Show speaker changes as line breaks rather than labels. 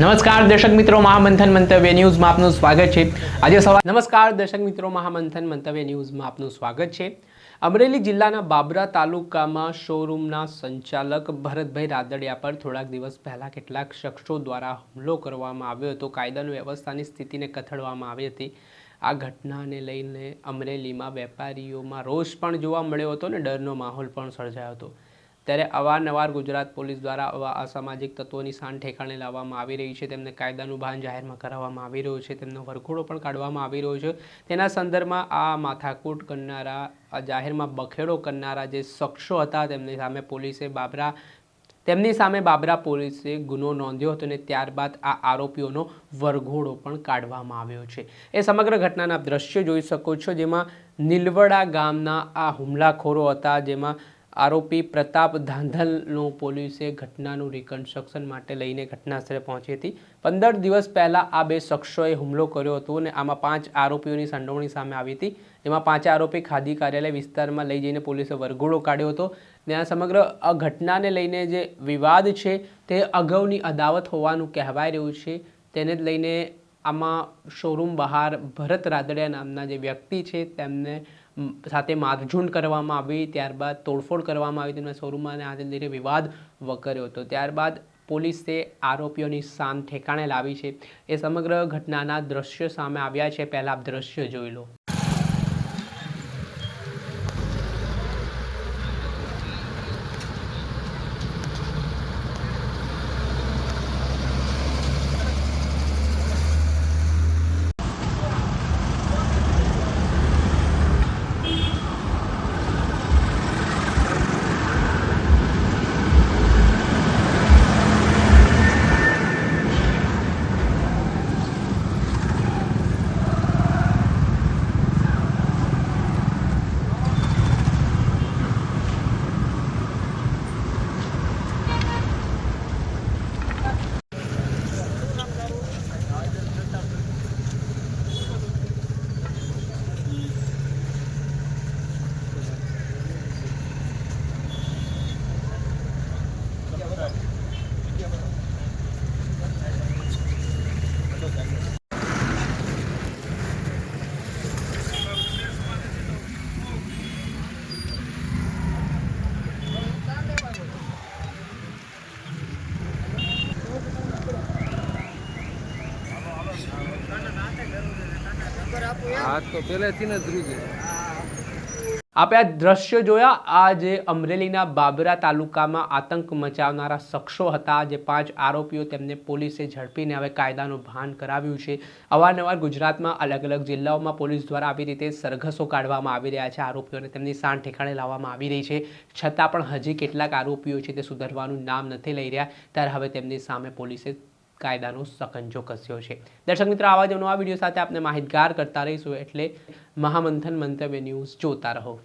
નમસ્કાર, દર્શક મિત્રો, મહામંથન મંતવ્ય ન્યૂઝમાં આપનું સ્વાગત છે. આજે સવાર નમસ્કાર, દર્શક મિત્રો, મહામંથન મંતવ્ય ન્યૂઝમાં આપનું સ્વાગત છે. અમરેલી જિલ્લાના બાબરા તાલુકામાં શોરૂમના સંચાલક ભરતભાઈ રાદડિયા પર થોડાક દિવસ પહેલા કેટલાક શખ્સો દ્વારા હુમલો કરવામાં આવ્યો હતો. કાયદાની વ્યવસ્થાની સ્થિતિને કથળવામાં આવી હતી. આ ઘટનાને લઈને અમરેલીમાં વેપારીઓમાં રોષ પણ જોવા મળ્યો હતો ને ડરનો માહોલ પણ સર્જાયો હતો. ત્યારે અવારનવાર ગુજરાત પોલીસ દ્વારા આવા અસામાજિક તત્વોની શાન ઠેકાણે લાવવામાં આવી રહી છે. તેમને કાયદાનું ભાન જાહેરમાં કરાવવામાં આવી રહ્યું છે. તેમનો વરઘોડો પણ કાઢવામાં આવી રહ્યો છે. તેના સંદર્ભમાં આ માથાકૂટ કરનારા જાહેરમાં બખેડો કરનારા જે શખ્સો હતા, તેમની સામે પોલીસે બાબરા, તેમની સામે બાબરા પોલીસે ગુનો નોંધ્યો હતો અને ત્યારબાદ આ આરોપીઓનો વરઘોડો પણ કાઢવામાં આવ્યો છે. એ સમગ્ર ઘટનાના દ્રશ્યો જોઈ શકો છો, જેમાં નીલવડા ગામના આ હુમલાખોરો હતા, જેમાં આરોપી પ્રતાપ ધાંધલનો પોલીસે ઘટનાનું રિકન્સ્ટ્રક્શન માટે લઈને ઘટનાસ્થળે પહોંચી હતી. પંદર દિવસ પહેલાં આ બે શખ્સોએ હુમલો કર્યો હતો અને આમાં પાંચ આરોપીઓની સંડોવણી સામે આવી હતી. જેમાં પાંચ આરોપી ખાદી કાર્યાલય વિસ્તારમાં લઈ જઈને પોલીસે વરઘોડો કાઢ્યો હતો ને આ સમગ્ર ઘટનાને લઈને જે વિવાદ છે તે અગાઉની અદાવત હોવાનું કહેવાય રહ્યું છે. તેને જ લઈને આમાં શોરૂમ બહાર ભરત રાદડિયા નામના જે વ્યક્તિ છે તેમને સાથે મારઝૂંડ કરવામાં આવી, ત્યારબાદ તોડફોડ કરવામાં આવી તેમના શોરૂમમાં અને આજે લઈને વિવાદ વકર્યો હતો. ત્યારબાદ પોલીસે આરોપીઓની સામ ઠેકાણે લાવી છે. એ સમગ્ર ઘટનાના દ્રશ્યો સામે આવ્યા છે. પહેલાં આપ દ્રશ્યો જોઈ લો. આપણે આ દ્રશ્યો જોયા? આ જે અમરેલીના બાબરા તાલુકામાં આતંક મચાવનારા શખ્સો હતા, જે પાંચ આરોપીઓ તેમને પોલીસે ઝડપીને હવે કાયદાનું ભાન કરાવ્યું છે. અવારનવાર ગુજરાતમાં અલગ અલગ જિલ્લાઓમાં પોલીસ દ્વારા આવી રીતે સરઘસો કાઢવામાં આવી રહ્યા છે. આરોપીઓને તેમની શાન ઠેકાણે લાવવામાં આવી રહી છે. છતાં પણ હજી કેટલાક આરોપીઓ છે તે સુધરવાનું નામ નથી લઈ રહ્યા. ત્યારે હવે તેમની સામે પોલીસે કાયદાનો સકંજો કસ્યો છે. દર્શક મિત્રો, આવા જ નવા વીડિયો સાથે આપણે માહિતગાર કરતા રહીશું એટલે મહામંથન મંતવ્ય ન્યૂઝ જોતા રહો.